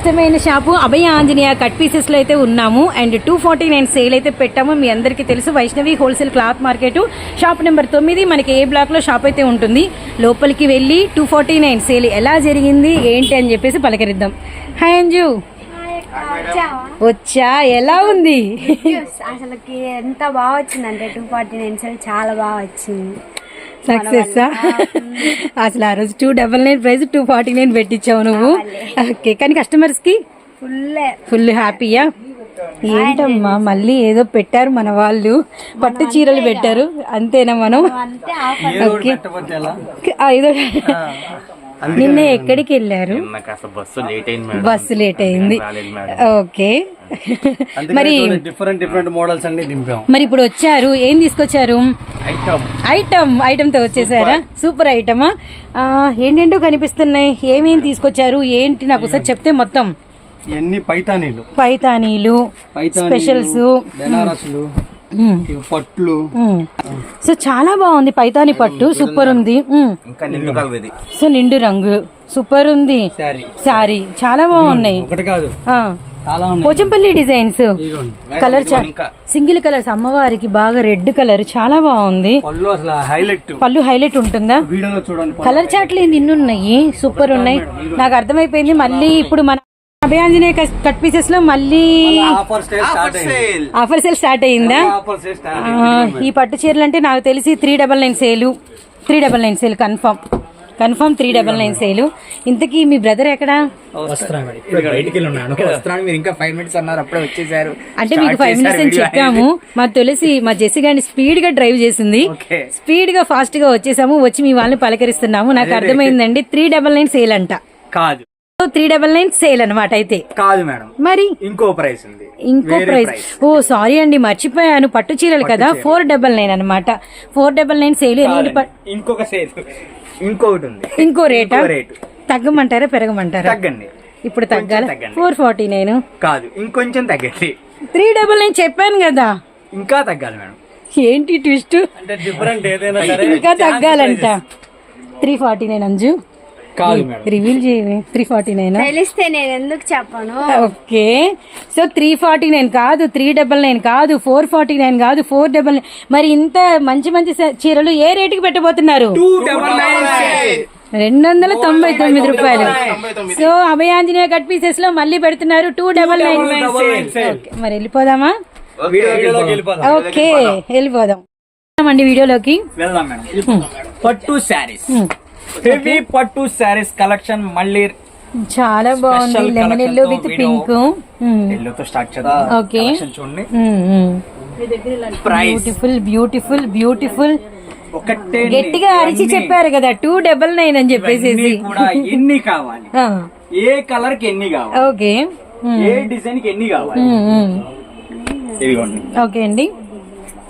ఇష్టమైన shop. Abhaya Anjaneya cut పీసెస్లో అయితే ఉన్నాము. And two forty nine sale అయితే పెట్టాము. మీ అందరికీ తెలుసు Vaishnavi wholesale cloth market shop number తొమ్మిది మనకి ఏ బ్లాక్లో షాప్ అయితే ఉంటుంది. లోపలికి వెళ్ళి టూ ఫార్టీ నైన్ సేల్ ఎలా జరిగింది ఏంటి అని చెప్పేసి పలకరిద్దాం. హాయ్ అంజు వచ్చా? ఎలా ఉంది? అసలుకి ఎంత బాగా వచ్చిందంటే టూ ఫార్టీ నైన్ సేల్ చాలా బాగా వచ్చింది. సక్సెస్ అసలు ఆ రోజు two double nine price two forty nine పెట్టించావు నువ్వు. ఓకే కానీ కస్టమర్స్కి ఫుల్ ఫుల్ హ్యాపీయా ఏంటమ్మా మళ్ళీ ఏదో పెట్టారు మన వాళ్ళు. పట్టు చీరలు పెట్టారు. అంతేనా మనం? ఓకే ఆ, ఇదో నిన్న ఎక్కడికి వెళ్ళారు? బస్సు లేట్ అయింది ఓకే. మరి డిఫరెంట్ డిఫరెంట్ మోడల్స్ అన్ని దింపాం. మరి ఇప్పుడు వచ్చారు ఏం తీసుకొచ్చారు? ఐటమ్ ఐటమ్ ఐటమ్తో వచ్చేసారా? సూపర్ ఐటమా ఏంటేంటో కనిపిస్తున్నాయి? ఏమేం తీసుకొచ్చారు? ఏంటి నాకు ఒకసారి చెప్తే మొత్తం. ఇవన్నీ పైతానీలు. పైతానీలు స్పెషల్స్ బెనారస్లు. పట్లు. సో చాలా బాగుంది పైతాని పట్టు సూపర్ ఉంది. సో నిండు రంగు. సూపర్ ఉంది. సారీ చాలా బాగున్నాయి. ఒకటి కాదు. Pochampally designs. Colour single colours. అమ్మవారికి బాగా రెడ్ కలర్. చాలా బాగుంది. పళ్ళు హైలైట్ ఉంటుందా. కలర్ చాట్లు ఇన్ని ఉన్నాయి. సూపర్ ఉన్నాయి. నాకు అర్థమైపోయింది. మళ్ళీ ఇప్పుడు మన అభయాంజనేయ కట్ పీసెస్లో మళ్ళీ ఆఫర్ సేల్ స్టార్ట్ అయిందా. ఈ పట్టు చీరలు అంటే నాకు తెలిసి three double nine sale three double nine sale confirm confirm three double nine sale ఇంతకీ మీ బ్రదర్ ఎక్కడా? అంటే మీకు ఫైవ్ మినిట్స్ అని చెప్పాము. మా తులసి మా జెస్సి గారిని స్పీడ్గా డ్రైవ్ చేసింది. ఓకే. స్పీడ్గా ఫాస్ట్గా వచ్చేసాము. వచ్చి మీ వాళ్ళని పలకరిస్తున్నాము. నాకు అర్థమైందండి. త్రీ డబల్ నైన్ సేల్ అంట. కాదు. త్రీ డబల్ నైన్ సేల్ అనమాట అయితే. కాదు మేడం. మరి? ఇంకో ప్రైస్ ఉంది. ఇంకో ప్రైస్. ఓ సారీ అండి మర్చిపోయాను. పట్టు చీరలు కదా ఫోర్ డబల్ నైన్ అనమాట ఫోర్ డబల్ నైన్ సేల్ ఇంకొక సేల్. ఇంకొకటి ఉంది. ఇంకో రేటా? రేటు. తగ్గమంటారా పెరగమంటారా? తగ్గండి. ఇప్పుడు తగ్గాల. Four forty nine. కాదు ఇంకొంచెం తగ్గండి. త్రీ డబల్ నైన్ చెప్పాను కదా. ఇంకా తగ్గాలి మేడం. ఏంటి ట్విస్ట్ అంటే డిఫరెంట్ ఏదైనా సరే. ఇంకా తగ్గాలంట. Three forty nine Anju. కాదు రివీల్ చేయవి. Three forty nine? తెలిస్తే నేను ఎందుకు చెప్పను? Okay. So three forty nine కాదు త్రీ డబల్ నైన్ కాదు ఫోర్ ఫార్టీ నైన్ కాదు ఫోర్ డబల్ నైన్. మరి ఇంత మంచి మంచి చీరలు ఏ రేటుకి పెట్టబోతున్నారు? రెండు వందల తొంభై తొమ్మిది రూపాయలు. సో అభయాంజనేయ కట్ పీసెస్లో మళ్ళీ పెడుతున్నారు టూ డబల్ నైన్. మరి వెళ్ళిపోదామా? ఓకే. వెళ్ళిపోదాం. అండి వీడియోలోకి. వెళ్దాం మేడం. పట్టు శారీస్. హెవీ పట్టు శారీస్ కలెక్షన్ మళ్ళీ చాలా బాగుంది. లెమన్ ఎల్లో విత్ పింక్ ఎల్లోతో స్టార్ట్ చేద్దాం. ఓకే Collection చూడండి. బ్యూటిఫుల్ బ్యూటిఫుల్ బ్యూటిఫుల్ ఒకటే గట్టిగా అరిచి చెప్పారు కదా టూ డబల్ నైన్ అని చెప్పేసి కూడా ఎన్ని కావాలి? ఏ కలర్కి ఎన్ని కావాలి? ఓకే. ఏ డిజైన్కి ఎన్ని కావాలి? ఇదిగోండి. ఓకే అండి.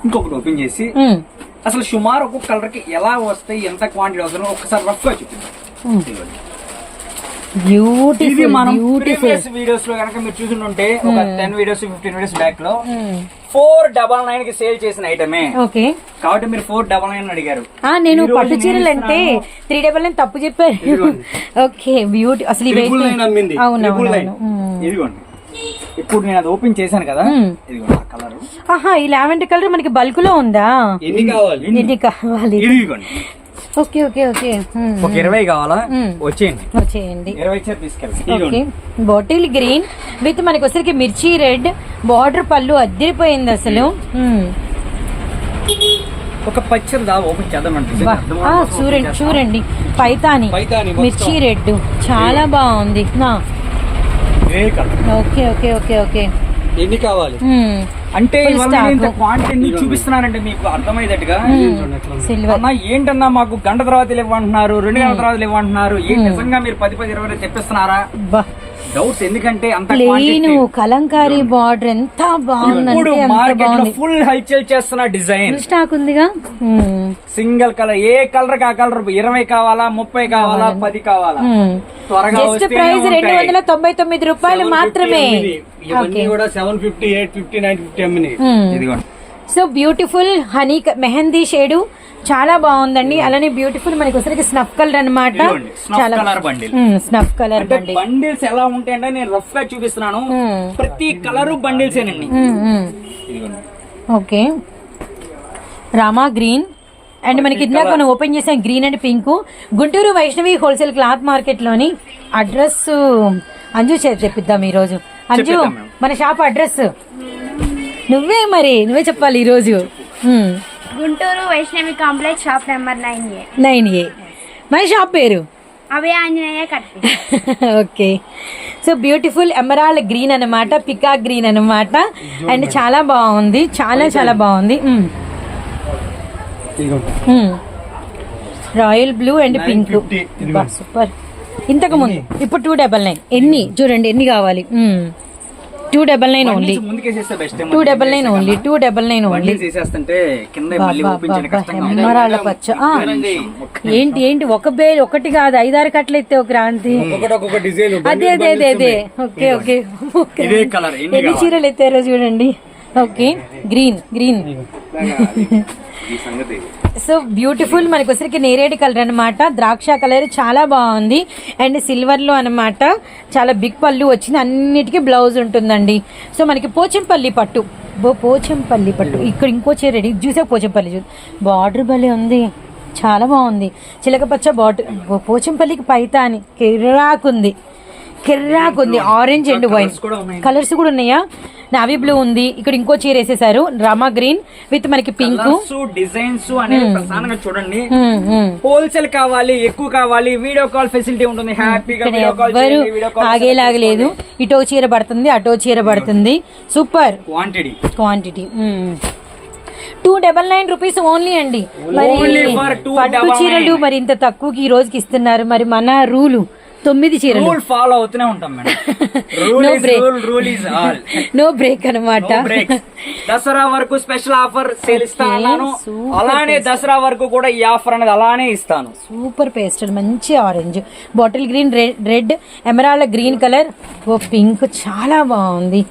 ఇంకొకటి ఓపెన్ చేసి. అసలు సుమారు ఒక్కొక్క కలర్కి ఎలా వస్తాయి ఎంత క్వాంటిటీ వస్తుందో ఒకసారి రఫ్గా చూపించండి ఇది మనం ప్రీవియస్ వీడియోస్లో కనుక మీరు చూసి ఉంటే ఒక టెన్ వీడియోస్ ఫిఫ్టీన్ వీడియోస్ బ్యాక్లో ఫోర్ డబల్ నైన్కి సేల్ చేసిన ఐటమే ఓకే కాబట్టి మీరు ఫోర్ డబల్ నైన్ అడిగారు. నేను పట్టు చీరలు అంటే. త్రీ డబల్ నైన్ తప్పు చెప్పారు. ఓకే బ్యూటీ అసలు. అవును ఇదిగోండి. ఇప్పుడు నేను అది ఓపెన్ చేశాను కదా ఆ కలర్. ఆహా ఈ లావెండర్ కలర్ మనకి బల్క్లో ఉందా? ఎన్ని కావాలి? ఎన్ని కావాలి? ఇదిగోండి. Okay okay okay. ఒక ఇరవై కావాలా. వచ్చేయండి. వచ్చేయండి. ఇరవై ఓకే. బాటిల్ గ్రీన్ విత్ మనకి వచ్చరికి మిర్చి రెడ్ బార్డర్ పళ్ళు అద్దరిపోయింది అసలు. ఒక పచ్చడి దా ఓపెన్ చేద్దామంటే. ఆ, చూడండి చూడండి. పైతాని. మిర్చి రెడ్ చాలా బాగుంది. నా. Okay okay okay okay. ఎన్ని కావాలి. అంటే క్వాంటిటీ చూపిస్తున్నానంటే మీకు అర్థమయ్యేటట్టుగా. అన్న ఏంటన్నా మాకు గంట తర్వాత ఇవ్వంటున్నారు రెండు గంటల తర్వాత ఇవ్వంటున్నారు ఏంటి నిజంగా మీరు పది పది ఇరవై తెప్పిస్తున్నారా? డౌట్స్ ఎందుకంటే అంత ప్లెయిన్ కలంకారీ బార్డర్ ఎంత అంత మార్కెట్లో బాగుంది. ఫుల్ హల్చల్ చేస్తున్న డిజైన్ స్టాక్ ఉందిగా. సింగిల్ కలర్ ఏ కలర్ ఆ కలర్ ఇరవై కావాలా ముప్పై కావాలా పది కావాలా? మ్మ్. త్వరగా జస్ట్ ప్రైస్ రెండు. వందల తొంభై తొమ్మిది రూపాయలు మాత్రమే. ఇవన్నీ కూడా seven fifty eight fifty nine fifty అమ్మినాయి మ్మ్. ఇదిగోండి. So beautiful honey mehndi shade. చాలా బాగుందండి. అలానే బ్యూటిఫుల్ మనకి వచ్చరికి స్నఫ్ కలర్ అనమాట colour bundle. Snuff colour bundles ఎలా ఉంటాయంటే నేను రఫ్గా చూపిస్తున్నాను. మ్మ్. ప్రతి కలర్ బండిల్స్ ఏనండి ఓకే రామా గ్రీన్. అండ్ మనకి ఇందాక మనం ఓపెన్ చేసాం green and pink. Guntur Vaishnavi wholesale cloth మార్కెట్లోని address Anju చేతి తెప్పిద్దాం ఈ రోజు అంజు. మన షాప్ అడ్రస్ నువ్వే మరి నువ్వే చెప్పాలి ఈ రోజు. Guntur Vaishnavi complex shop number nine A. Nine A. మన షాప్ పేరు? అభయ ఆంజనేయ కట్టి. Okay. So beautiful emerald green అన్నమాట పికా గ్రీన్ అన్నమాట. అండ్ చాలా బాగుంది చాలా చాలా బాగుంది. Royal blue and pink. Super. ఇంతకు ముందు ఇప్పుడు టూ డబల్ నైన్. ఎన్ని? చూడండి ఎన్ని కావాలి? Two double nine only Bundles ముందుకేసేస్తే best two double nine only two double nine only పచ్చ. ఏంటి ఏంటి ఒక బే ఒకటి కాదు ఐదారు కట్టలు ఎత్తే ఒక క్రాంతి అదే అదే అదే అదే. Okay okay okay. ఇదే కలర్ ఎన్ని? చీరలు ఎత్తారో చూడండి. Okay green green. ఈ సంగతి సో బ్యూటిఫుల్ మనకి వచ్చరికి నేరేడు కలర్ అన్నమాట. ద్రాక్ష కలర్ చాలా బాగుంది. అండ్ సిల్వర్లో అన్నమాట చాలా బిగ్ పళ్ళు వచ్చింది. అన్నిటికీ బ్లౌజ్ ఉంటుందండి. సో మనకి పోచంపల్లి పట్టు. బో పోచంపల్లి పట్టు. ఇక్కడ ఇంకో చీర రెడీ. చూసే పోచంపల్లి? చూ బార్డర్ భలే ఉంది. చాలా బాగుంది. చిలక పచ్చ బార్డర్. పోచంపల్లికి పైతాని కిర్రాకుంది. కిర్రాకుంది. Orange and white. కలర్స్ కూడా ఉన్నాయా? నావీ బ్లూ ఉంది. ఇక్కడ ఇంకో చీర వేసేసారు. రామా గ్రీన్ విత్ మనకి పింక్ డిజైన్స్ అనేది ప్రధానంగా చూడండి. హోల్సేల్ కావాలి ఎక్కువ కావాలి వీడియో కాల్ ఫెసిలిటీ ఉంటుంది. హ్యాపీగా కాల్ ఆగేలాగలేదు ఇటో చీర పడుతుంది అటో చీర పడుతుంది. Super quantity quantity two double nine rupees only అండి. మరి పట్టు చీరలు. మరి ఇంత తక్కువకి ఈ రోజుకి ఇస్తున్నారు. మరి మన రూలు. తొమ్మిది చీరలు. రూల్ ఫాలో అవుతూనే ఉంటాం madam. Rule is break. Rule rule is all no break అనమాట దసరా వరకు స్పెషల్ ఆఫర్ సేల్ ఇస్తా Okay, అన్నాను. super అలానే దసరా వరకు కూడా ఈ ఆఫర్ అనేది అలానే ఇస్తాను. సూపర్ పేస్టల్ మంచి orange bottle green red emerald green colour ఓ పింక్ చాలా బాగుంది.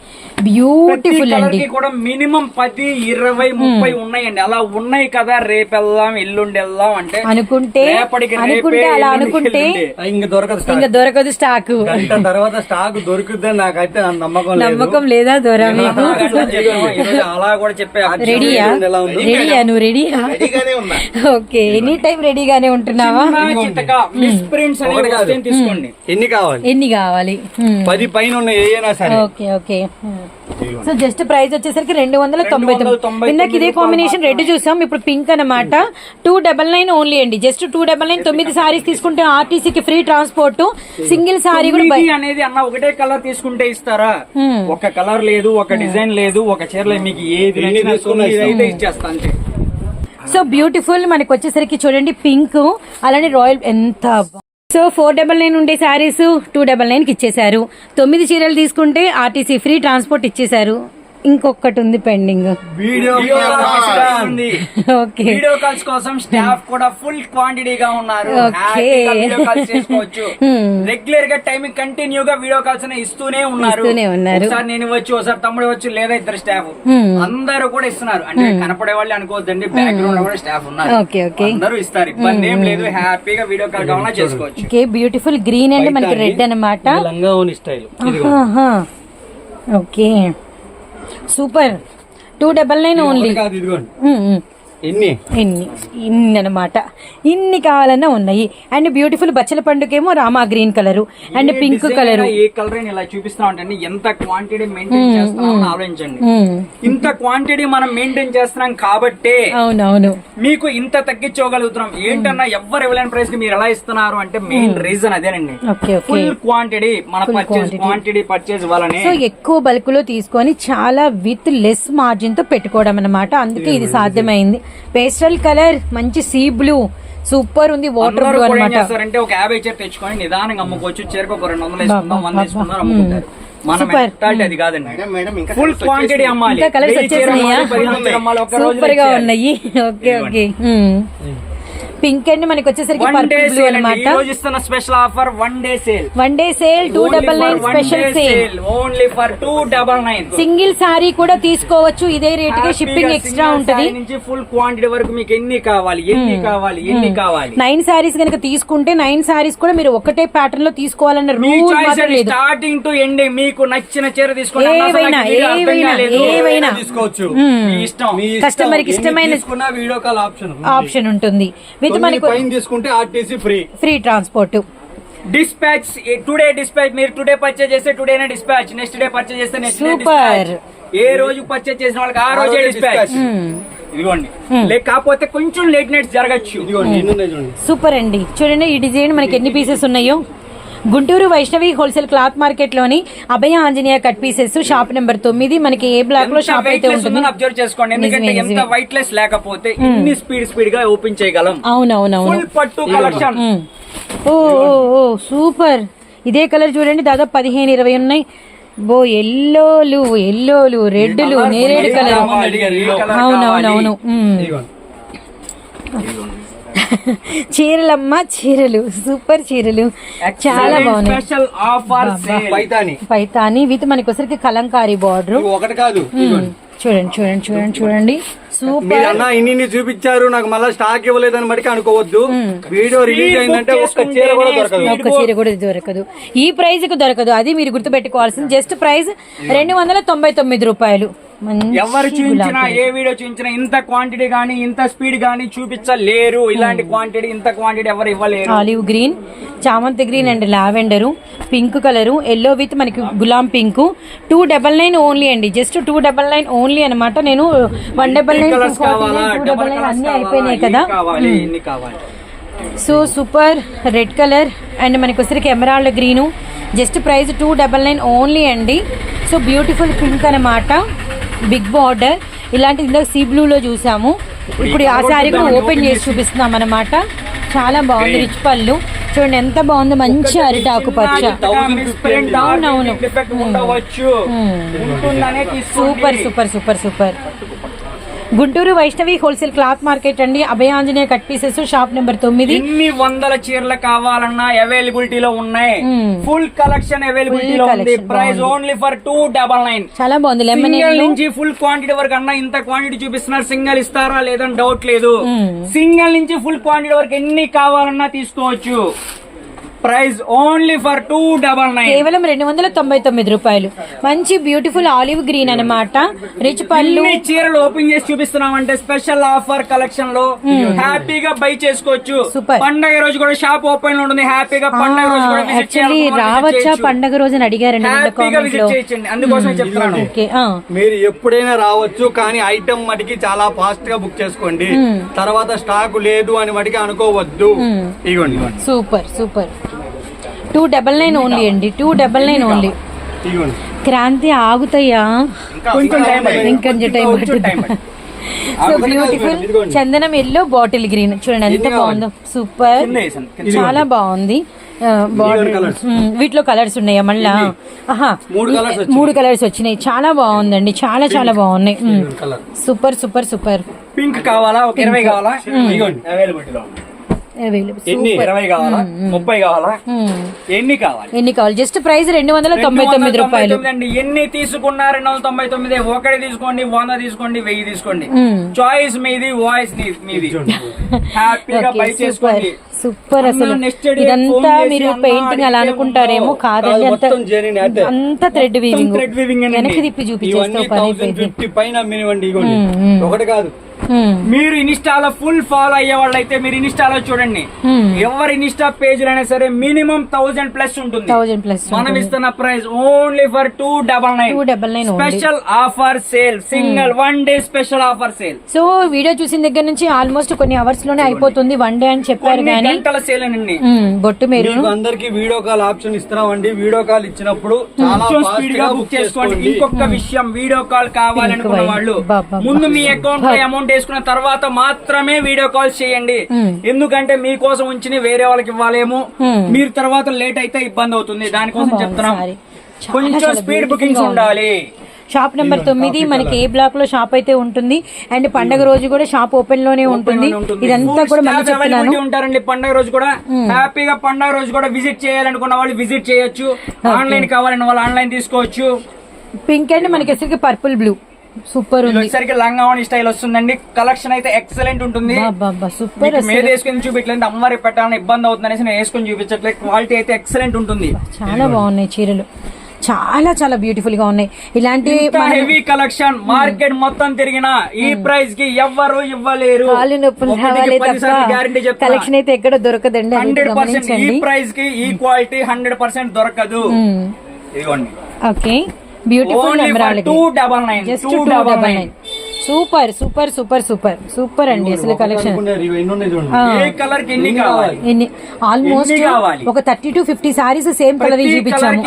బ్యూటిఫుల్ అండి. కూడా మినిమం పది ఇరవై ముప్పై ఉన్నాయండి. అలా ఉన్నాయి కదా రేపు వెళ్దాం ఎల్లుండి వెళ్దాం అంటే అనుకుంటే అనుకుంటే అలా అనుకుంటే. ఇంక దొరకదు స్టాక్ ఇంకా దొరకదు స్టాక్ తర్వాత స్టాక్ దొరుకుద్దని నాకైతే నమ్మకం లేదు. నమ్మకం లేదా దొర మీకు? అలా కూడా చెప్పే రెడీయా? రెడీయా నువ్వు రెడీయా ఓకే ఎనీ టైం రెడీగానే ఉంటున్నావా? ఎన్ని కావాలి? ఎన్ని కావాలి? పది పైన ఉన్నాయి ఏయైనా సరే. Okay okay. So just price వచ్చేసరికి రెండు వందల తొంభై తొమ్మిది. ఇందాక ఇదే కాంబినేషన్ రెడ్ చూసాం ఇప్పుడు పింక్ అన్నమాట. టూ డబల్ నైన్ ఓన్లీ అండి. జస్ట్ టూ డబల్ నైన్ తొమ్మిది సారీస్ తీసుకుంటే ఆర్టీసీకి ఫ్రీ ట్రాన్స్పోర్ట్ సింగిల్ సారీ కూడా అనేది అన్న ఒకటే కలర్ తీసుకుంటే ఇస్తారా? ఒక కలర్ లేదు ఒక డిజైన్ లేదు ఒక చీరలో మీకు ఏది అయితే. ఇచ్చేస్తా సో బ్యూటిఫుల్ మనకి వచ్చేసరికి చూడండి పింక్ అలానే రాయల్ ఎంత సో ఫోర్ డబల్ నైన్ ఉండే శారీస్ టూ డబల్ నైన్కి ఇచ్చేశారు. తొమ్మిది చీరలు తీసుకుంటే ఆర్టీసీ ఫ్రీ ట్రాన్స్పోర్ట్ ఇచ్చేశారు. ఇంకొకటి ఉంది pending. Video. Okay video calls కోసం స్టాఫ్ కూడా ఫుల్ క్వాంటిటీగా ఉన్నారు. చేసుకోవచ్చు. Hmm. రెగ్యులర్గా టైమింగ్ కంటిన్యూ గా వీడియో కాల్స్ ఇస్తూనే ఉన్నారు. ఒకసారి నేను వచ్చి ఒకసారి తమ్ముడు వచ్చి లేదా ఇద్దరు స్టాఫ్ Hmm. అందరూ కూడా ఇస్తున్నారు. అంటే కనపడే వాళ్ళు అనుకోవద్దండి బ్యాక్గ్రౌండ్ కూడా స్టాఫ్ ఉన్నారు. అందరూ ఇస్తారు. ఇబ్బంది ఏం లేదు. హ్యాపీగా వీడియో కాల్ కావాలన్నా చేసుకోవచ్చు. ఓకే బ్యూటిఫుల్ గ్రీన్ అండ్ మనకి రెడ్ అన్నమాట. లంగా ఓని style. Okay super. Two double nine only. ఎన్ని? ఇన్ని ఇన్ని అనమాట ఇన్ని కావాలన్నా ఉన్నాయి. అండ్ బ్యూటిఫుల్ బచ్చల పండుగేమో Rama green colour. And pink colour. A colour ఇలా చూపిస్తా ఉంటే ఎంత క్వాంటిటీ మెయింటైన్ ఆలోచించండి. ఇంత క్వాంటిటీ మనం మెయింటైన్ చేస్తున్నాం కాబట్టే అవునవును. మీకు ఇంత తగ్గించుకోగలుగుతున్నాం ఏంటన్నా ఎవ్వరు ఇవ్వలేని ప్రైస్కి మీరు ఎలా ఇస్తున్నారు అంటే మెయిన్ రీజన్ అదేనండి. ఫుల్ క్వాంటిటీ మన పర్చేజ్. క్వాంటిటీ పర్చేజ్ వల్లనే సో ఎక్కువ బల్క్లో తీసుకొని చాలా విత్ లెస్ మార్జిన్తో పెట్టుకోవడం అన్నమాట. అందుకే ఇది? సాధ్యమైంది. పేస్టల్ కలర్ మంచి సీ బ్లూ సూపర్ ఉంది వాటర్ బ్లూ అనమాట చేస్తారంటే ఒక యాభై చీర తెచ్చుకొని నిదానంగా అమ్ముకోవచ్చు. చీరకు ఒక రెండు వందలు వేసుకుందాం వంద వేసుకుందాం అమ్ముకుంటారు. మన Super. mentality అది కాదండి. మేడం మేడం ఇంకా ఫుల్ క్వాంటిటీ. అమ్మాలి. కలర్స్ వచ్చేసినాయా? సూపర్గా. ఉన్నాయి. ఓకే ఓకే పింక్ అండ్ మనకి వచ్చేసరికి పర్పుల్ బ్లూ రోజు ఇస్తున్న special offer one day sale one day sale two double nine special sale only for two double nine single sari కూడా తీసుకోవచ్చు. ఇదే రేట్కి షిప్పింగ్ ఎక్స్ట్రా ఉంటది. నుంచి ఫుల్ క్వాంటిటీ వరకు మీకు ఎన్ని కావాలి ఎన్ని కావాలి ఎన్ని కావాలి? నైన్ సారీస్ కనుక తీసుకుంటే నైన్ సారీస్ కూడా మీరు ఒకటే ప్యాటర్న్లో తీసుకోవాలన్న రూల్ లేదు. స్టార్టింగ్ టు ఎండింగ్ మీకు నచ్చిన చీర తీసుకోండి. ఏవైనా ఏవైనా. ఏవైనా. తీసుకోవచ్చు. మీ ఇష్టం. మీ Customer కి ఇష్టమైన- వీడియో కాల్ ఆప్షన్ ఆప్షన్ ఉంటుంది. విత్ మనకు పైన తీసుకుంటే RTC free. Free transport. Dispatch today dispatch మీరు టుడే పర్చేజ్ చేస్తే టుడేనే డిస్పాచ్ నెక్స్ట్ డే పర్చేజ్ చేస్తే నెక్స్ట్. డిస్పాచ్ ఏ రోజు పర్చేజ్ చేసిన వాళ్ళకి ఆ రోజే డిస్పాచ్ dispatch. ఇదిగోండి. లేక కాకపోతే కొంచెం లేట్ నైట్స్ జరగచ్చు. సూపర్ అండి. చూడండి ఈ డిజైన్ మనకి ఎన్ని పీసెస్ ఉన్నాయో. Guntur Vaishnavi wholesale cloth మార్కెట్లోని Abhaya Anjaneya cut pieces shop number తొమ్మిది. మనకి ఏ బ్లాక్లో షాప్ అయితే ఉంటుంది? అబ్జర్వ్ చేసుకోండి. ఎందుకంటే ఎంత. వైట్ లెస్ లేకపోతే ఇన్ని స్పీడ్ స్పీడ్గా ఓపెన్ చేయగలం. అవునవునవును. పట్టు కలెక్షన్. ఓ సూపర్. ఇదే కలర్ చూడండి దాదాపు పదిహేను ఇరవై ఉన్నాయి. బో ఎల్లోలు ఎల్లోలు రెడ్లు నేరేడు కలర్. అవునవునవును. చీరలమ్మ చీరలు సూపర్ చీరలు. చాలా బాగున్నాయి. Special offer Paithani. Paithani. With మనకి వచ్చరికి కలంకారీ బార్డర్ ఒకటి కాదు. చూడండి చూడండి చూడండి చూడండి. సూపర్. అన్న ఇన్ని చూపించారు నాకు మళ్ళీ స్టాక్ ఇవ్వలేదని మటుకు అనుకోవద్దు. వీడియో రిలీజ్ అయిందంటే ఒక్క చీర కూడా దొరకదు. ఒక్క చీర కూడా దొరకదు. ఈ ప్రైస్కు దొరకదు. అది మీరు గుర్తుపెట్టుకోవాల్సింది. జస్ట్ ప్రైస్ రెండు వందల తొంభై తొమ్మిది రూపాయలు. ఎవరు చూపించినా. ఏ వీడియో చూపించినా ఇంత క్వాంటిటీ గానీ ఇంత స్పీడ్ గానీ చూపించలేరు. ఇలాంటి క్వాంటిటీ ఇంత క్వాంటిటీ ఎవరు ఇవ్వలేరు. ఆలివ్ గ్రీన్ చామంతి green and lavender pink colour yellow with మనకి Ghulam pink two double nine only అండి. Just two double nine only అనమాట నేను one double nine two double nine అన్ని అయిపోయినాయి కదా. So super red colour and మనకి వచ్చరికి emerald green just price two double nine only అండి. సో బ్యూటిఫుల్ పింక్ అనమాట బిగ్ బార్డర్ ఇలాంటి ఇందాక సీ బ్లూలో చూసాము. ఇప్పుడు ఆ శారీ కూడా ఓపెన్ చేసి చూపిస్తున్నాం అనమాట చాలా బాగుంది రిచ్ పళ్ళు. చూడండి ఎంత బాగుంది మంచి అరిటాకు పచ్చ. అవునవును. Super super super super. Guntur Vaishnavi wholesale cloth market అండి. Abhayanjaneya cut pieces shop number తొమ్మిది. ఎన్ని వందల చీరలు కావాలన్నా అవైలబిలిటీలో ఉన్నాయి. ఫుల్ కలెక్షన్ అవైలబిలిటీలో ఉంది. Price only for two double nine చాలా బాగుంది. లెమన్ నుంచి ఫుల్ క్వాంటిటీ వరకు అన్నా ఇంత క్వాంటిటీ చూపిస్తున్నారు. సింగిల్ ఇస్తారా లేదని డౌట్ లేదు. సింగిల్ నుంచి ఫుల్ క్వాంటిటీ వరకు ఎన్ని కావాలన్నా తీసుకోవచ్చు. Price only for two double nine. కేవలం రెండు వందల తొంభై తొమ్మిది రూపాయలు. మంచి బ్యూటిఫుల్ ఆలివ్ గ్రీన్ అన్నమాట. రిచ్ పళ్ళు. చీరలు ఓపెన్ చేసి చూపిస్తున్నాం అంటే స్పెషల్ ఆఫర్ కలెక్షన్లో హ్యాపీగా బై చేసుకోవచ్చు. Super. పండగ రోజు కూడా షాప్ ఓపెన్లో ఉంటుంది. హ్యాపీగా పండగ రోజు కూడా యాక్చువల్లీ రావచ్చా. పండగ రోజున అడిగారండి నిన్న హ్యాపీగా విజిట్ చేయొచ్చండి. అందుకోసం చెప్తున్నాను. మీరు ఎప్పుడైనా రావచ్చు కానీ ఐటమ్ మటుకి చాలా ఫాస్ట్గా బుక్ చేసుకోండి. తర్వాత స్టాక్ లేదు అని మటుకి అనుకోవద్దు. ఇగోండి. Super super. Two double nine only అండి. Two double nine only Kranthi ఆగుతాయా? కొంచెం టైం పడుతుంది. ఇంకొంచెం టైం. So beautiful. చందనం ఎల్లో బాటిల్ గ్రీన్ చూడండి ఎంత బాగుందో. సూపర్. చాలా బాగుంది. వీటిలో కలర్స్ ఉన్నాయా మళ్ళా? ఆహా. మూడు కలర్స్ వచ్చినాయి. చాలా బాగుందండి. చాలా చాలా బాగున్నాయి. సూపర్ సూపర్ సూపర్ పింక్ కావాలా? ఇరవై కావాలా? ఎన్ని? ఇరవై కావాలా? ముప్పై కావాలా? ఎన్ని కావాలి? ఎన్ని కావాలి? జస్ట్ ప్రైస్ రెండు వందల తొంభై తొమ్మిది రూపాయలు. 299 అండి. ఎన్ని తీసుకున్నా రెండు వందల తొంభై తొమ్మిది. ఒకటి తీసుకోండి వంద తీసుకోండి వెయ్యి తీసుకోండి. చాయిస్ మీది వాయిస్ మీది. హ్యాపీగా బై సూపర్ చేసుకోండి. సూపర్ అసలు. ఇదంతా మీరు పెయింటింగ్ అలా అనుకుంటారేమో. కాదండి కాదు, అంత. అంత. Thread weaving weaving. అండి. వెనక్కి తిప్పి చూపించేస్తావు ఇవన్నీ పని. ఒకటి కాదు. మీరు ఇన్స్టాలో ఫుల్ ఫాలో అయ్యే వాళ్ళైతే మీరు ఇన్స్టాలో చూడండి. మ్మ్. ఎవరి ఇన్స్టా పేజ్ అయినా సరే మినిమం థౌసండ్ ప్లస్ ఉంటుంది. థౌజండ్ ప్లస్ మనం ఇస్తున్న price only for two double nine. Two double nine special offer sale single one day special offer sale. So video చూసిన దగ్గర నుంచి ఆల్మోస్ట్ కొన్ని అవర్స్లోనే అయిపోతుంది వన్ డే అని చెప్పారు కొన్ని కానీ గంటల సేల్ అండి బొట్టు మీరు అందరికి వీడియో కాల్ ఆప్షన్ ఇస్తున్నామండి. వీడియో కాల్ ఇచ్చినప్పుడు చాలా కొంచెం ఫాస్ట్ స్పీడ్గా బుక్ చేసుకోండి. ఇంకొక విషయం వీడియో కాల్ కావాలనుకున్న వాళ్ళు. ముందు మీ అకౌంట్లో అమౌంట్ వేసుకున్న తర్వాత మాత్రమే వీడియో కాల్ చేయండి. ఎందుకంటే మీకోసం ఉంచి వేరే వాళ్ళకి ఇవ్వాలేమో. మీరు తర్వాత లేట్ అయితే ఇబ్బంది అవుతుంది. దానికోసం చెప్తున్నాం. కొంచెం స్పీడ్ బుకింగ్స్. ఉండాలి. షాప్ నెంబర్ తొమ్మిది మనకి ఏ బ్లాక్లో షాప్ అయితే ఉంటుంది. అండ్ పండగ రోజు కూడా షాప్ ఓపెన్లోనే ఉంటుంది. ఇదంతా కూడా చెప్తున్నాను. ఉంటారండి పండగ రోజు కూడా. హ్యాపీగా పండగ రోజు కూడా విజిట్ చేయాలనుకున్న వాళ్ళు విజిట్ చేయొచ్చు. ఆన్లైన్ కావాలన్న వాళ్ళు ఆన్లైన్ తీసుకోవచ్చు. పింక్ అండ్ మనకి పర్పుల్ బ్లూ సూపర్ వచ్చేసరికి లంగావణి స్టైల్ వస్తుందండి. కలెక్షన్ అయితే ఎక్సలెంట్ ఉంటుంది. సూపర్ అసలు. వేసుకొని చూపించలేదు అమ్మవారి పెట్టాలని ఇబ్బంది అవుతుంది అనేసి నేను వేసుకొని చూపించట్లేదు. క్వాలిటీ అయితే ఎక్సలెంట్ ఉంటుంది. చాలా బాగున్నాయి చీరలు. చాలా చాలా బ్యూటిఫుల్గా ఉన్నాయి. ఇలాంటివి మనం హెవీ కలెక్షన్ మార్కెట్ మొత్తం తిరిగిన ఈ ప్రైస్కి ఎవ్వరు ఇవ్వలేరు. కాళ్ళు నొప్పులు కలెక్షన్ అయితే ఎక్కడ దొరకదండి హండ్రెడ్ పర్సెంట్ ఈ ప్రైస్కి ఈ క్వాలిటీ హండ్రెడ్ పర్సెంట్ దొరకదు. ఇదిగోండి. Okay beautiful only number just two double nine super super super super super అండి అసలు కలెక్షన్ ఎన్ని ఉన్నాయి చూడండి. ఆ. ఏ కలర్కి ఎన్ని కావాలి? ఎన్ని? ఆల్మోస్ట్? ఒక thirty to fifty saris same colour చూపించాము.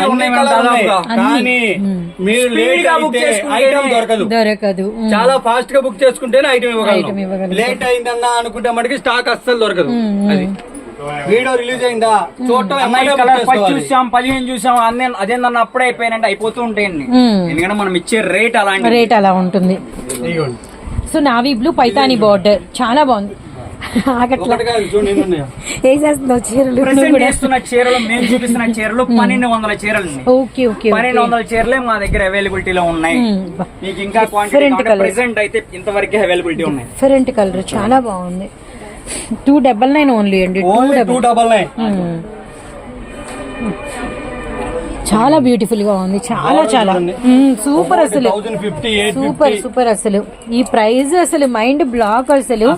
దొరకదు. చాలా ఫాస్ట్గా బుక్ చేసుకుంటేనే ఐటమ్ ఇవ్వగలం. లేట్ అయిందన్నా అనుకుంటే మటుకి స్టాక్ అస్సలు దొరకదు. అది. వీడియో రిలీజ్ అయిందా? చూడటం కలర్ పది. చూసాం పదిహేను చూసాం అదే అదేందన్న అప్పుడే అయిపోయినంటే అయిపోతూ ఉంటాయండి. ఎందుకంటే మనం ఇచ్చే రేట్ అలాంటి రేట్ అలా ఉంటుంది. So navy blue Paithani border చాలా బాగుంది. చీరలు. చేస్తున్న మేము చూపిస్తున్న చీరలు పన్నెండు వందల చీరలు. ఓకే ఓకే పన్నెండు వందల చీరలే మా దగ్గర అవైలబిలిటీలో ఉన్నాయి. మీకు ఇంకా. ప్రెసెంట్ అయితే ఇంతవరకే అవైలబిలిటీ ఉన్నాయి. డిఫరెంట్ కలర్ చాలా బాగుంది. టూ డబల్ నైన్ ఓన్లీ అండి టూ డబల్ నైన్ చాలా బ్యూటిఫుల్గా ఉంది చాలా చాలా. సూపర్ అసలు. సూపర్ సూపర్ అసలు. ఈ ప్రైస్ అసలు మైండ్ బ్లాక్ అసలు.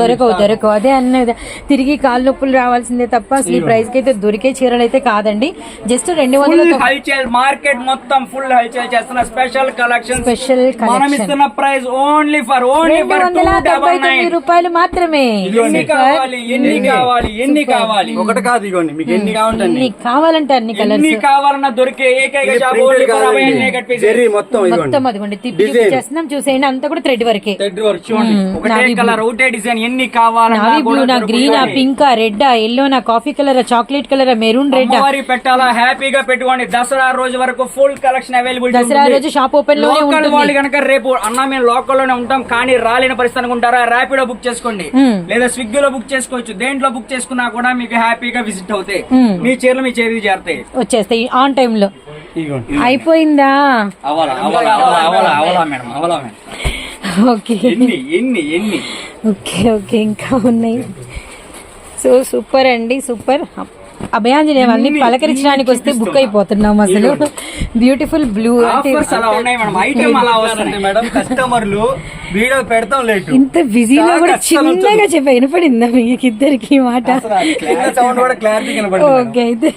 దొరకవు దొరకవు అదే అన్నది. తిరిగి కాళ్ళు నొప్పులు రావాల్సిందే తప్ప అసలు ఈ ప్రైస్కి అయితే దొరికే చీరలు అయితే కాదండి. జస్ట్ రెండు వందల హల్చల్ మార్కెట్ మొత్తం ఫుల్ హల్చల్ చేస్తున్న స్పెషల్ కలెక్షన్ స్పెషల్ మనం కలెక్షన్ ఇస్తున్న price only for only for వందల డబల్ తొమ్మిది రూపాయలు మాత్రమే. ఎన్ని కావాలి ఎన్ని కావాలి ఎన్ని కావాలి? ఒకటి కాదు ఇగోండి మీకు ఎన్ని కావాలండి నీకు కావాలంటే అన్ని కలర్స్ కావాలన్నా దొరికే ఏకైక షాప్ ఓన్లీ ఫర్ అభయ నేగట్ పీసెస్. జెర్రీ మొత్తం ఇదిగోండి. మొత్తం అదిగోండి తిప్పి చూపించేస్తున్నాం చూసేయండి అంతా కూడా థ్రెడ్ వరకే. థ్రెడ్ వర్క్ చూడండి. ఒకటే కలర్ ఒకటే డిజైన్ ఎన్ని కావాలన్నా నావీ బ్లూ కూడా నా గ్రీన్ ఆ దొరుకుతాయి. పింక్ ఆ రెడ్ ఆ ఎల్లో నా coffee colour chocolate colour maroon red అమ్మవారి పెట్టాలా హ్యాపీగా పెట్టుకోండి. దసరా రోజు వరకు ఫుల్ కలెక్షన్ అవైలబుల్ దసరా రోజు షాప్ ఓపెన్లోనే లోకల్ ఉంటుంది. వాళ్ళు కనుక రేపు అన్న మేము లోకల్లోనే ఉంటాం కానీ రాలేని పరిస్థితి అనుకుంటారా ర్యాపిడో బుక్ చేసుకోండి. మ్మ్. లేదా స్విగ్గీలో బుక్ చేసుకోవచ్చు. దేంట్లో బుక్ చేసుకున్నా కూడా మీకు హ్యాపీగా విజిట్ అవుతాయి. మ్మ్. మీ చీరలు మీ చేతికి చేరుతాయి. వచ్చేస్తాయి ఆన్ టైమ్లో. ఇదిగోండి. అయిపోయిందా? అవలా అవలా అవలా అవలా అవలా మేడం అవలా మేడం. ఓకే. ఎన్ని ఎన్ని ఎన్ని? ఓకే ఓకే ఇంకా ఉన్నాయి. సో సూపర్ అండి సూపర్. అభయాంజనేయం అన్ని పలకరించడానికి వస్తే బుక్ అయిపోతున్నాం అసలు. బ్యూటిఫుల్ బ్లూ అంటే ఆఫర్స్ అలా ఉన్నాయి మేడం ఐటమ్ అలా అంటే వస్తున్నాయి. మేడం కస్టమర్లు వీడియో పెడతాం లేట్. ఇంత బిజీలో కూడా చిన్నగా చెప్ప వినపడిందా మీకు ఇద్దరికి మాట? సౌండ్ కూడా క్లారిటీ కనబడుతుంది మేడం. ఓకే అయితే.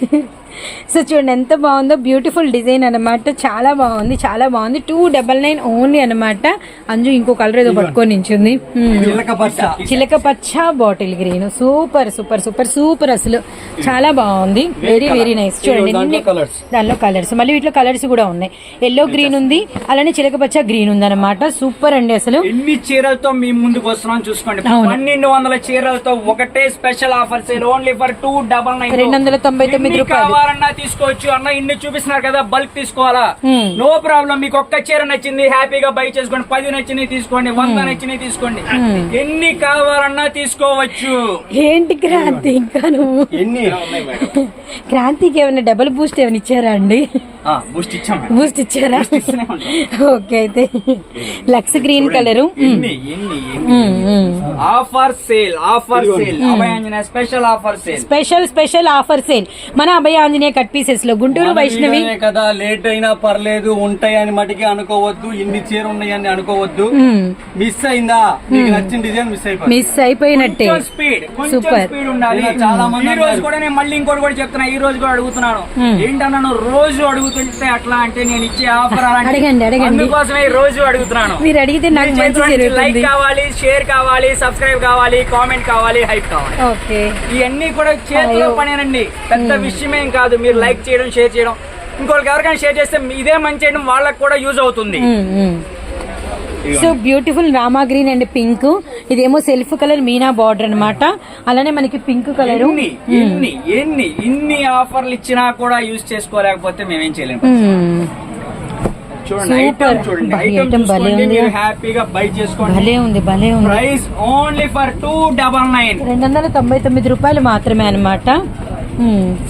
సో చూడండి ఎంత బాగుందో బ్యూటిఫుల్ డిజైన్ అన్నమాట. చాలా బాగుంది చాలా బాగుంది. టూ డబల్ నైన్ ఓన్లీ అన్నమాట. అంజు ఇంకో కలర్ ఏదో పట్టుకొని నించుంది. చిలక పచ్చ. Bottle green super super super super అసలు. చాలా బాగుంది. వెరీ వెరీ నైస్ చూడండి. దానిలో కలర్స్ మళ్ళీ వీటిలో కలర్స్ కూడా ఉన్నాయి. ఎల్లో గ్రీన్ ఉంది అలానే చిలక పచ్చ గ్రీన్ ఉంది అనమాట సూపర్ అండి అసలు. ఎన్ని చీరలతో మీ ముందుకు వస్తున్నాం చూసుకోండి. పన్నెండు వందల చీరలతో ఒకటే special offer sale only for two double nine రెండు వందల తొంభై తొమ్మిది రూపాయలు. కావాలన్నా తీసుకోవచ్చు అన్న ఇన్ని చూపిస్తున్నారు కదా బల్క్ తీసుకోవాలా. నో ప్రాబ్లం మీకు ఒక్క చీర నచ్చింది హ్యాపీగా బై చేసుకోండి. పది నచ్చినవి తీసుకోండి వంద నచ్చినవి తీసుకోండి. ఎన్ని కావాలన్నా తీసుకోవచ్చు. ఏంటి క్రాంతి ఇంకా నువ్వు? ఎన్ని? క్రాంతికి ఏమైనా డబుల్ బూస్ట్ ఏమైనా ఇచ్చారా అండి? బూస్ట్ ఇచ్చాం. బూస్ట్ ఇచ్చారా? ఓకే అయితే. లక్స్ గ్రీన్ కలరు ఎన్ని ఎన్ని ఎన్ని? Offer sale offer sale Abhayanjana special offer sale special special offer sale మన అభయ ఆంజనేయ కట్ పీసెస్లో. గుంటూరు వైష్ణవి. కదా లేట్ అయినా పర్లేదు ఉంటాయని మటుకి అనుకోవద్దు ఇన్ని చీర ఉన్నాయని అనుకోవద్దు మిస్ అయిందా? మీకు నచ్చిన డిజైన్ మిస్ అయిపోయింది మిస్ అయిపోయినట్టే. స్పీడ్ కొంచెం Super. స్పీడ్ ఉండాలి. చాలా మంది ఈ రోజు. కూడా నేను మళ్ళీ ఇంకోటి కూడా చెప్తున్నా ఈ రోజు కూడా అడుగుతున్నాను. ఏంటన్నా నువ్వు రోజు అడుగుతుంటే అట్లా అంటే నేను ఇచ్చే ఆఫర్ అడగండి, అడగండి. అందుకోసమే ఈ రోజు అడుగుతున్నాను. మీరు అడిగితే నాకు మంచి లైక్ కావాలి షేర్ కావాలి సబ్స్క్రైబ్ కావాలి కామెంట్ కావాలి హైప్ కావాలి. ఓకే ఇవన్నీ కూడా చేతిలో పనేనండి. పెద్ద విషయమేం కాదు మీరు లైక్ చేయడం షేర్ చేయడం. ఇంకోళ్ళకి ఎవరికైనా షేర్ చేస్తే ఇదే మంచి చేయడం వాళ్ళకి కూడా యూజ్ అవుతుంది. So beautiful Rama green and pink ఇదేమో సెల్ఫ్ కలర్ మీనా బార్డర్ అన్నమాట. అలానే మనకి పింక్ కలర్ ఎన్ని ఎన్ని ఇన్ని ఆఫర్లు ఇచ్చినా కూడా యూజ్ చేసుకోలేకపోతే మేమేం చేయలేము భలే ఉంది. భలే ఉంది భలే ఉంది. Price only for two double nine రెండు వందల తొంభై తొమ్మిది రూపాయలు మాత్రమే అనమాట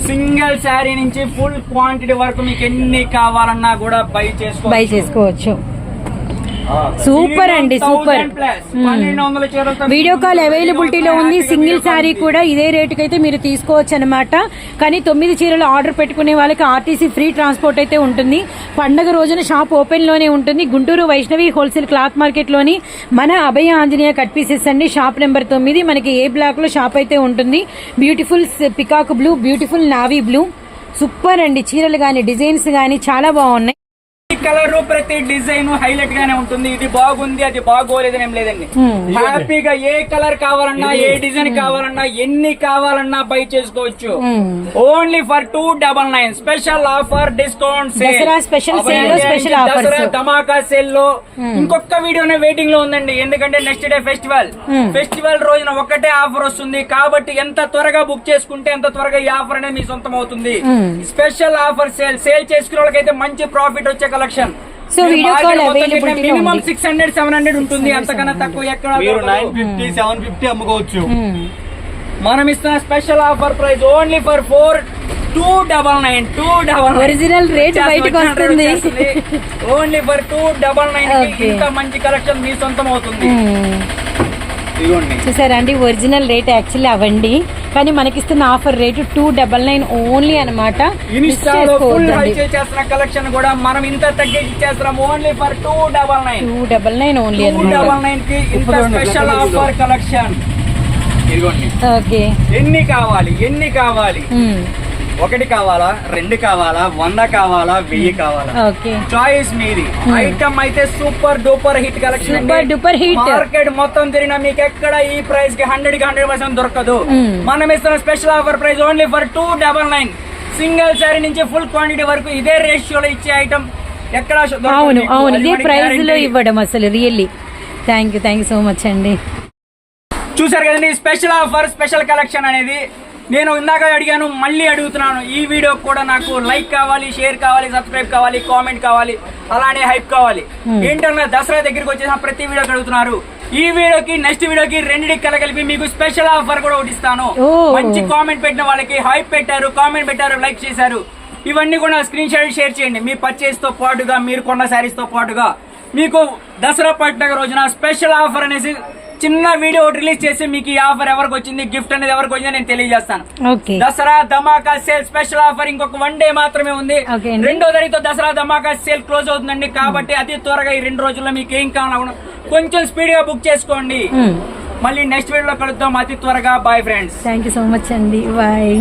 సింగిల్ శారీ నుంచి ఫుల్ క్వాంటిటీ వరకు మీకు ఎన్ని కావాలన్నా కూడా బై చేసుకో బై చేసుకోవచ్చు. సూపర్ అండి సూపర్. వీడియో కాల్ అవైలబిలిటీలో ఉంది సింగిల్ శారీ కూడా ఇదే రేటుకి అయితే మీరు తీసుకోవచ్చు అనమాట కానీ తొమ్మిది చీరలు ఆర్డర్ పెట్టుకునే వాళ్ళకి ఆర్టీసీ ఫ్రీ ట్రాన్స్పోర్ట్ అయితే ఉంటుంది. పండగ రోజున షాప్ ఓపెన్లోనే ఉంటుంది. గుంటూరు వైష్ణవి హోల్సేల్ క్లాత్ మార్కెట్లోని మన అభయ ఆంజనేయ కట్ పీసెస్ అండి. షాప్ నెంబర్ తొమ్మిది మనకి ఏ బ్లాక్లో షాప్ అయితే ఉంటుంది. Beautiful peacock blue beautiful navy blue super అండి. చీరలు కానీ డిజైన్స్ కానీ చాలా బాగున్నాయి. కలర్ ప్రతి డిజైన్ హైలైట్ గానే ఉంటుంది. ఇది బాగుంది అది బాగోలేదని ఏం లేదండి. హ్యాపీగా ఏ కలర్ కావాలన్నా ఏ డిజైన్ కావాలన్నా ఎన్ని కావాలన్నా బై చేసుకోవచ్చు. Only for two double nine special offer discount Dasara special sale లో special offers. దసరా ధమాకా సేల్లో ఇంకొక వీడియోనే వెయిటింగ్లో ఉందండి. ఎందుకంటే నెక్స్ట్ డే ఫెస్టివల్ ఫెస్టివల్ రోజున ఒకటే ఆఫర్ వస్తుంది. కాబట్టి ఎంత త్వరగా బుక్ చేసుకుంటే ఎంత త్వరగా ఈ ఆఫర్ అనేది మీ సొంతం అవుతుంది. స్పెషల్ ఆఫర్ సేల్ సేల్ చేసుకునే వాళ్ళకైతే మంచి ప్రాఫిట్ వచ్చే collection So, video call availability లో minimum. Six hundred seven hundred ఉంటుంది అంతకన్నా తక్కువ ఎక్కడ మీరు. నైన్ ఫిఫ్టీ సెవెన్ ఫిఫ్టీ అమ్ముకోవచ్చు మనం ఇస్తున్న special offer price only for four two double two two డబల్ Original rate బయటకు వస్తుంది. Only for two double nine. ఇంత మంచి కలెక్షన్ మీ సొంతం అవుతుంది ఇదిగోండి చూసారా అండి ఒరిజినల్ రేట్ యాక్చువల్లీ అవండి కానీ మనకిస్తున్న offer rate two double nine only అనమాట చేస్తున్న కలెక్షన్ కూడా మనం ఇంత తగ్గించి ఇచ్చేస్తున్నాం. Only for two double nine. Two double nine only double నైన్కి ఇంత స్పెషల్ ఆఫర్ కలెక్షన్. ఓకే. ఎన్ని కావాలి? ఎన్ని కావాలి? ఒకటి కావాలా రెండు కావాలా వంద కావాలా వెయ్యి కావాలా? చాయిస్ మీది. ఐటమ్ అయితే super duper hit collection duper hit. Market మొత్తం తిరిగినా మీకు ఎక్కడ ఈ ప్రైస్కి హండ్రెడ్కి హండ్రెడ్ పర్సెంట్ దొరకదు. Hmm. మనం ఇస్తున్న special offer price only for two double nine single sari నుంచి ఫుల్ క్వాంటిటీ వరకు ఇదే రేషియోలో ఇచ్చే ఐటమ్ ఎక్కడ అవును. అవును. ఇదే ప్రైస్లో. ఇవ్వడం అసలు really thank you thank you so much అండి. చూసారు కదండి స్పెషల్ ఆఫర్ స్పెషల్ కలెక్షన్ అనేది నేను ఇందాక అడిగాను మళ్ళీ అడుగుతున్నాను. ఈ వీడియో కూడా నాకు లైక్ కావాలి షేర్ కావాలి సబ్స్క్రైబ్ కావాలి కామెంట్ కావాలి అలానే హైప్ కావాలి. ఏంటన్నా దసరా దగ్గరికి వచ్చేసిన ప్రతి వీడియోకి అడుగుతున్నారు. ఈ వీడియోకి నెక్స్ట్ వీడియోకి రెండింటికి కలగలిపి మీకు స్పెషల్ ఆఫర్ కూడా ఒకటి ఇస్తాను. మంచి కామెంట్ పెట్టిన వాళ్ళకి హైప్ పెట్టారు కామెంట్ పెట్టారు లైక్ చేశారు. ఇవన్నీ కూడా స్క్రీన్ షాట్ షేర్ చేయండి. మీ పర్చేస్తో పాటుగా మీరు కొన్న శారీస్తో పాటుగా. మీకు దసరా పండుగ రోజున స్పెషల్ ఆఫర్ అనేసి చిన్న వీడియో ఒకటి రిలీజ్ చేసి మీకు ఈ ఆఫర్ ఎవరికి వచ్చింది గిఫ్ట్ అనేది ఎవరికి వచ్చింది నేను తెలియజేస్తాను. దసరా ధమాకా సేల్ స్పెషల్ ఆఫర్ ఇంకొక వన్ డే మాత్రమే ఉంది. రెండో తారీఖుతో దసరా ధమాకా సేల్ క్లోజ్ అవుతుందండి కాబట్టి అతి త్వరగా ఈ రెండు రోజుల్లో మీకు ఏం కావాలన్నా కొంచెం స్పీడ్గా బుక్ చేసుకోండి. మళ్ళీ నెక్స్ట్ వీడియోలో కలుద్దాం. అతి త్వరగా. Bye friends. Thank you so much అండి. బాయ్